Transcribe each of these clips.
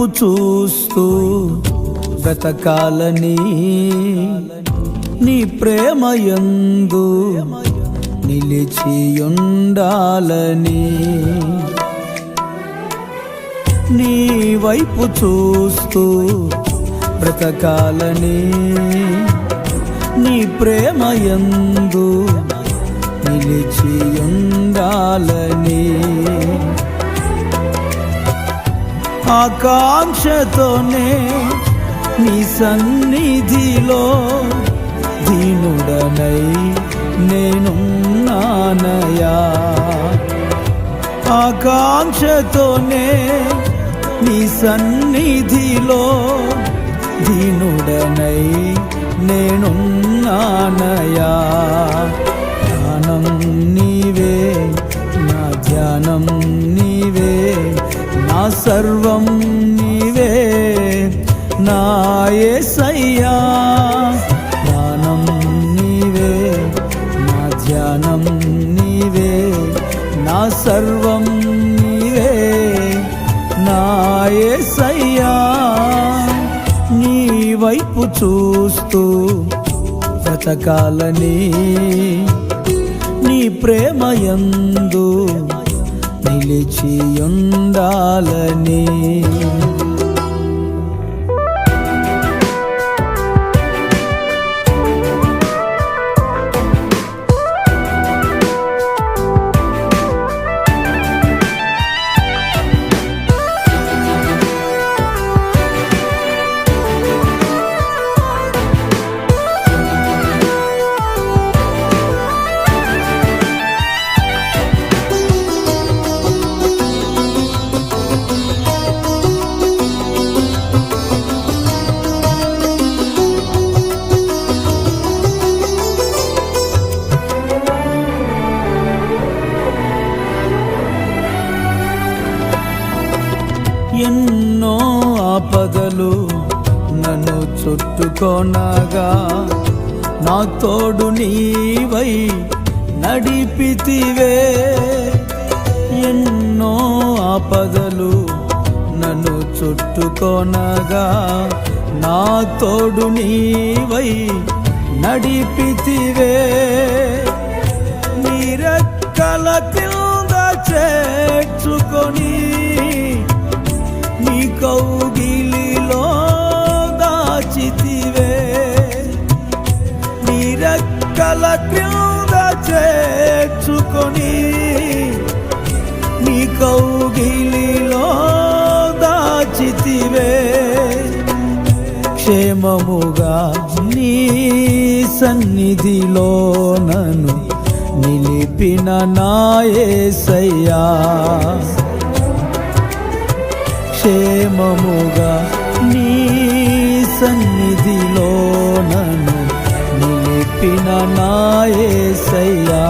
వైపు చూస్తూ బ్రతకాలని నీ ప్రేమయందు నిలిచియుండాలని నీ వైపు చూస్తూ బ్రతకాలని నీ ప్రేమయందు నిలిచియుండాలని ఆకాంక్షతోనే నీ సన్నిధిలో దీనుడనై నేనున్నానయా. ఆకాంక్షతోనే నీ సన్నిధిలో ధ్యానం నీవే నా సర్వం నీవే నాయే సయ్యా నీ వైపు చూస్తూ బ్రతకాలని నీ ప్రేమయందు నిలిచియుండాలని ఎన్నో ఆపదలు నన్ను చుట్టుకొనగా. నా తోడు నీవై నడిపితివే. ఎన్నో ఆపదలు నన్ను చుట్టుకొనగా. నా తోడు నీవై నడిపితివే. నీరెక్కల కింద చేర్చుకొని తెచ్చుకొని నీ కౌగిలిలో దాచితివే. క్షేమముగా నీ సన్నిధిలో నన్ను నిలిపిన నాయసయ్యా. క్షేమముగా నీ సన్నిధిలో నన్ను నిలిపిన నాయసయ్యా.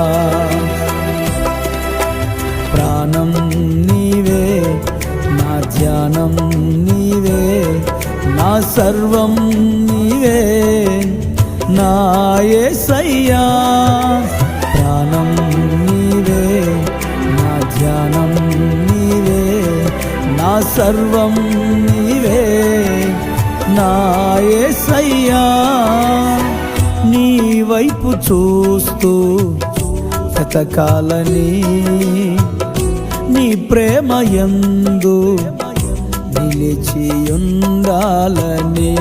సర్వం నీవే. నాయే సయ్యా ప్రాణం నీవే. నా ధ్యానం నీవే. నా సర్వం నీవే. నాయే సయ్యా నీ వైపు చూస్తూ బ్రతకాలని నీ ప్రేమ యందు నిలిచియుండాలని.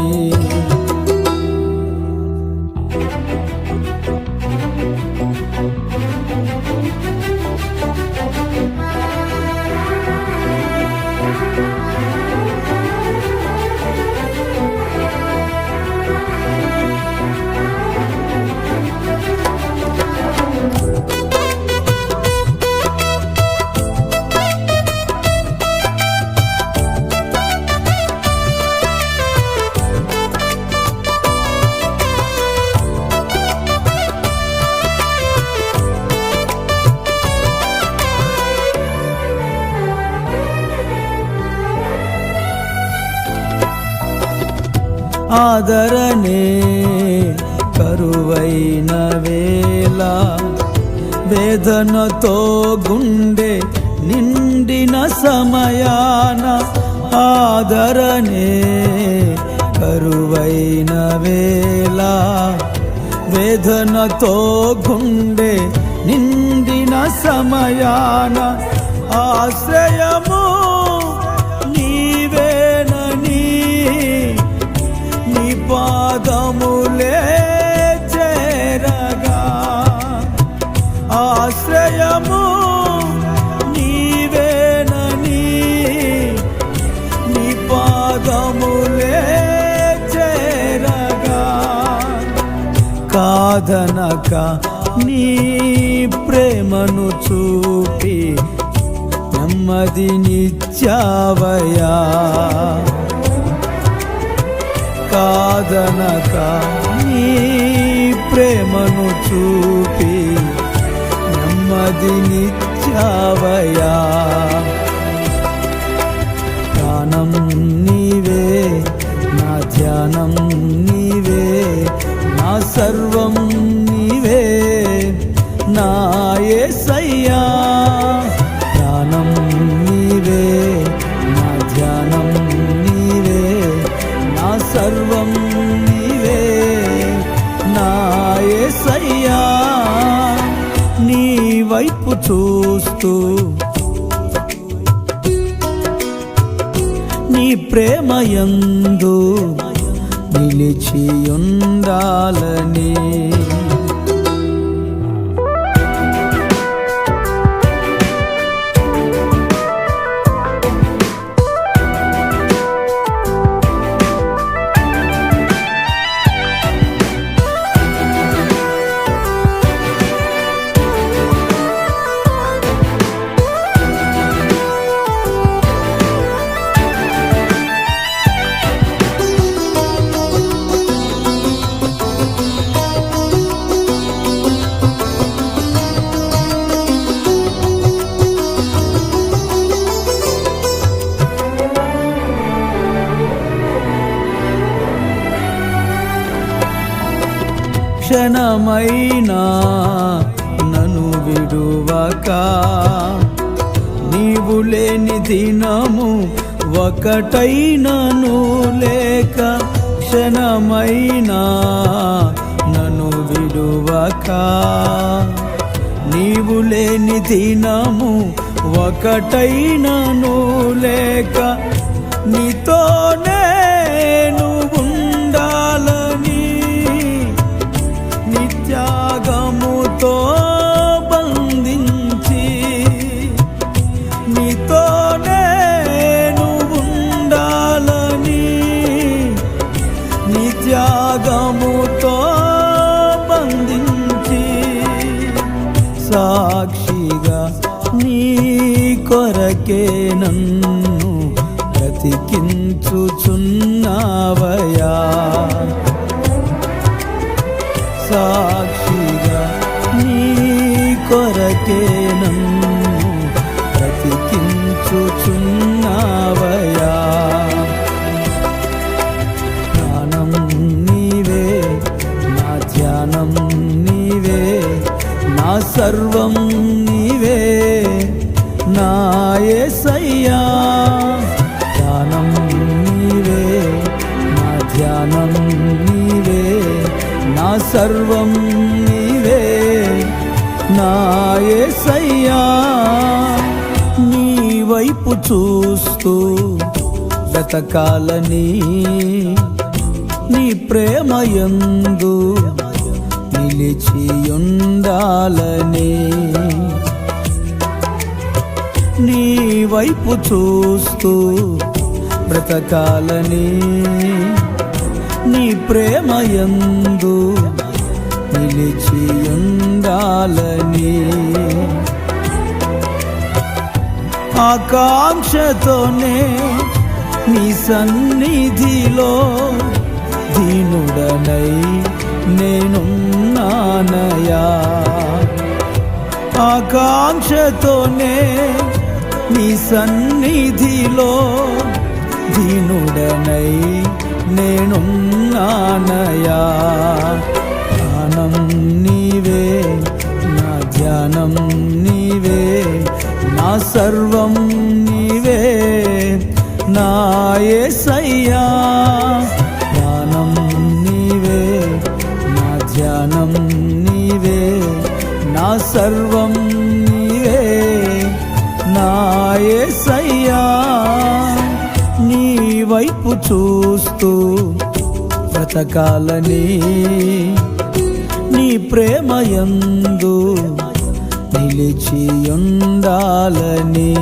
ఆదరణే కరువైన వేళ. వేదనతో గుండె నిండిన సమయాన ఆదరణే కరువైన వేళ. వేదనతో గుండె నిండిన సమయాన ఆశ్రయం పాదములే చేరగా. ఆశ్రయము నీవేనని నీ పాదములే చేరగా. కాదనక నీ ప్రేమను చూపి నెమ్మదినిచ్చావయా కాదనక నీ ప్రేమను చూపి నెమ్మదినిచ్చావయా ప్రాణం నీవే నా ధ్యానం నీవే నా సర్వం నీవే నా చూస్తూ నీ ప్రేమయందు నిలిచియుండాలని క్షణమైనా నను విడువక. నీవు లేని దినము ఒకటైనను లేక క్షణమైనా నను విడువక. నీవు లేని దినము ఒకటైనను లేక. నీతో నిత్యాగముతో బంధించి నీతోనే నువ్వు ఉండాలని నిత్యాగముతో బంధించి సాక్షిగా నీ కొరకే నన్ను బ్రతికించుచున్నావయా సాక్షి సర్వం నీవే. నా యేసయ్యా ధ్యానం నీవే. నా ధ్యానం నీవే. నా సర్వం నీవే. నా యేసయ్యా నీ వైపు చూస్తూ బ్రతకాలని నీ ప్రేమయందు నిలిచియుండాలని. నీ వైపు చూస్తూ బ్రతకాలని. నీ ప్రేమయందు నిలిచియుండాలని. ఆకాంక్షతోనే నీ సన్నిధిలో దీనుడనై నానయా. ఆకాంక్షతోనే నీ సన్నిధిలో దీనుడనై నేనున్నానయా ధ్యానం నీవే నా ధ్యానం నీవే నా సర్వం నీవే నా సయ్యా సర్వం నీవే. నా సయ్యా నీ వైపు చూస్తూ బ్రతకాలని. నీ ప్రేమయందు నిలిచి ఉండాలని.